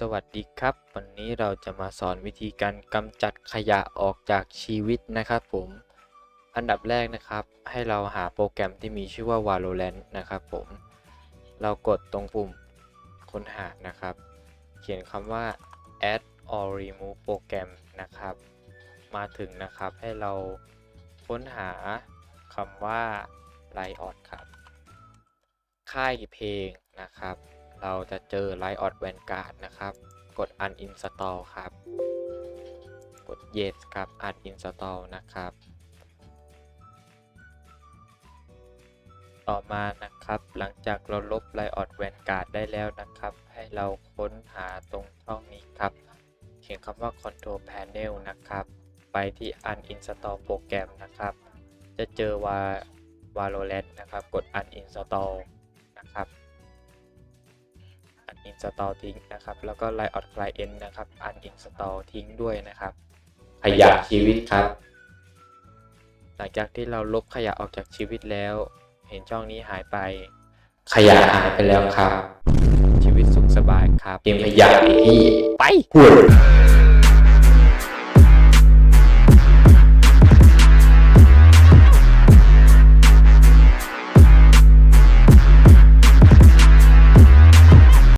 สวัสดีครับ วันนี้เราจะมาสอนวิธีการกำจัดขยะออกจากชีวิตนะครับผมอันดับแรกนะครับ ให้เราหาโปรแกรมที่มีชื่อว่า Valorant นะครับผมเรากดตรงปุ่มค้นหานะครับ เขียนคำว่า add or remove program นะครับ มาถึงนะครับให้เราค้นหาคำว่า Riot ครับ ค่ายเพลงนะครับ เราจะเจอ Riot Vanguard นะครับ กด uninstall ครับ กด yes ครับ uninstall นะครับ ต่อมานะครับ หลังจากเราลบ Riot Vanguard ได้แล้วนะครับ ให้เราค้นหาตรงช่องนี้ครับ เขียนคำว่า control panel นะครับ ไปที่ uninstall โปรแกรมนะครับ จะเจอว่า Valorant นะครับ กด uninstall uninstall ทิ้งนะครับ แล้วก็ Riot Client นะครับ uninstall ทิ้งด้วยนะครับ ขยะชีวิตครับ หลังจากที่เราลบขยะออกจากชีวิตแล้ว เห็นช่องนี้หายไป ขยะหายไปแล้วครับ ชีวิตสุขสบายครับเกมขยะไอ้ที่ไปพูด